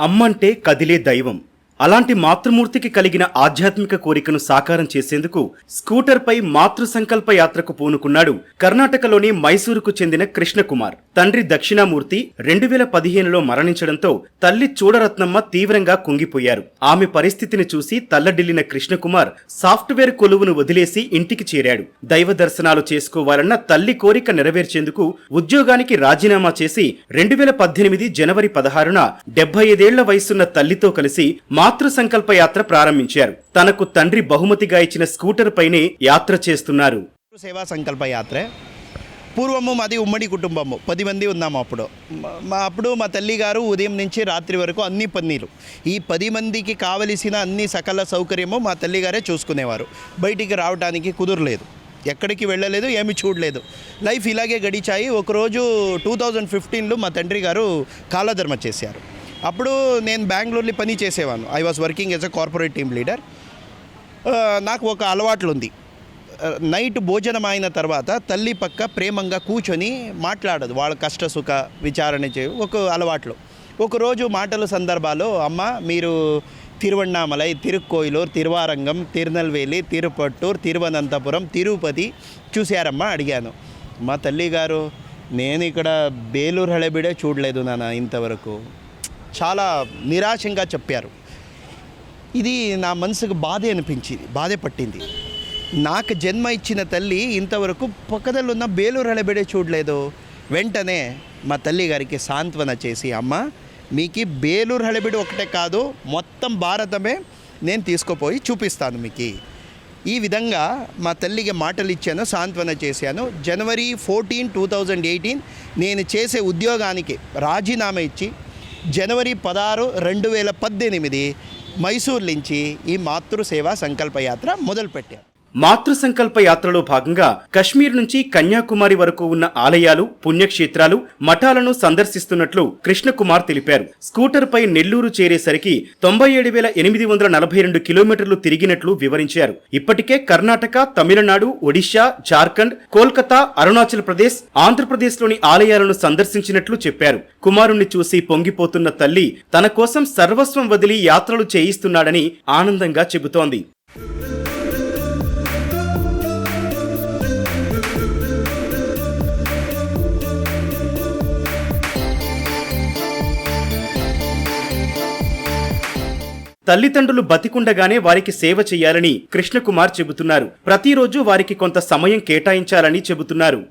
అమ్మంటే కదిలే దైవం. అలాంటి మాతృమూర్తికి కలిగిన ఆధ్యాత్మిక కోరికను సాకారం చేసేందుకు స్కూటర్పై మాతృ సంకల్ప యాత్రకు పూనుకున్నాడు కర్ణాటకలోని మైసూరుకు చెందిన కృష్ణకుమార్. తండ్రి దక్షిణామూర్తి రెండు వేల పదిహేనులో మరణించడంతో తల్లి చూడరత్నమ్మ తీవ్రంగా కుంగిపోయారు. ఆమె పరిస్థితిని చూసి తల్లడిల్లిన కృష్ణకుమార్ సాఫ్ట్వేర్ కొలువును వదిలేసి ఇంటికి చేరాడు. దైవ దర్శనాలు చేసుకోవాలన్న తల్లి కోరిక నెరవేర్చేందుకు ఉద్యోగానికి రాజీనామా చేసి రెండు వేల పద్దెనిమిది జనవరి పదహారున డెబ్బై ఐదేళ్ళ వయసున్న తల్లితో కలిసి మాతృ సంకల్ప యాత్ర ప్రారంభించారు. తనకు తండ్రి బహుమతిగా ఇచ్చిన స్కూటర్ పైనే యాత్ర చేస్తున్నారు. సేవా సంకల్ప యాత్ర. పూర్వము మాది ఉమ్మడి కుటుంబము. పది మంది ఉన్నాము అప్పుడు. మా- అప్పుడు మా తల్లి గారు ఉదయం నుంచి రాత్రి వరకు అన్ని పన్నీలు ఈ పది మందికి కావలసిన అన్ని సకల సౌకర్యము మా తల్లిగారే చూసుకునేవారు. బయటికి రావడానికి కుదరలేదు. ఎక్కడికి వెళ్ళలేదు ఏమి చూడలేదు. లైఫ్ ఇలాగే గడిచాయి. ఒకరోజు టూ థౌజండ్ ఫిఫ్టీన్లో మా తండ్రి గారు కాలధర్మ చేశారు. అప్పుడు నేను బెంగళూరులో పని చేసేవాను. I was working as a corporate team leader నాకు ఒక అలవాట్లు ఉంది నైట్ భోజనం అయిన తర్వాత తల్లి పక్క ప్రేమంగా కూర్చొని మాట్లాడదు. వాళ్ళ కష్ట సుఖ విచారణ చే ఒక అలవాట్లు. ఒకరోజు మాటల సందర్భాల్లో అమ్మ మీరు తిరువణామలై తిరుక్కోయిలూరు తిరువారంగం తిరునల్వేలి తిరుపట్టూరు తిరువనంతపురం తిరుపతి చూశారమ్మా అడిగాను. మా తల్లి గారు నేను ఇక్కడ బేలూరు హళబిడే చూడలేదు నాన్న ఇంతవరకు. చాలా నిరాశంగా చెప్పారు. ఇది నా మనసుకు బాధ అనిపించింది బాధ పట్టింది. నాకు జన్మ ఇచ్చిన తల్లి ఇంతవరకు పక్కదలున్న బేలూరు అలబెడే చూడలేదు. వెంటనే మా తల్లి గారికి సాంత్వన చేసి అమ్మ మీకు బేలూరు హళబిడి ఒకటే కాదు మొత్తం భారతమే నేను తీసుకుపోయి చూపిస్తాను మీకు. ఈ విధంగా మా తల్లికి మాటలు ఇచ్చాను సాంత్వన చేశాను. January fourteen two thousand eighteen నేను చేసే ఉద్యోగానికి రాజీనామా ఇచ్చి జనవరి పదహారు రెండు వేల పద్దెనిమిది మైసూర్ నుంచి ఈ మాతృ సేవా సంకల్పయాత్ర మొదలుపెట్టారు. మాతృ సంకల్ప యాత్రలో భాగంగా కశ్మీర్ నుంచి కన్యాకుమారి వరకు ఉన్న ఆలయాలు పుణ్యక్షేత్రాలు మఠాలను సందర్శిస్తున్నట్లు కృష్ణకుమార్ తెలిపారు. స్కూటర్పై నెల్లూరు చేరేసరికి తొంభై ఏడు వేల ఎనిమిది వందల నలభై రెండు కిలోమీటర్లు తిరిగినట్లు వివరించారు. ఇప్పటికే కర్ణాటక తమిళనాడు ఒడిశా జార్ఖండ్ కోల్కతా అరుణాచల్ ప్రదేశ్ ఆంధ్రప్రదేశ్లోని ఆలయాలను సందర్శించినట్లు చెప్పారు. కుమారుణ్ణి చూసి పొంగిపోతున్న తల్లి తన కోసం సర్వస్వం వదిలి యాత్రలు చేయిస్తున్నాడని ఆనందంగా చెబుతోంది. తల్లిదండ్రులు బతికుండగానే వారికి సేవ చేయాలని కృష్ణకుమార్ చెబుతున్నారు. ప్రతిరోజు వారికి కొంత సమయం కేటాయించాలని చెబుతున్నారు.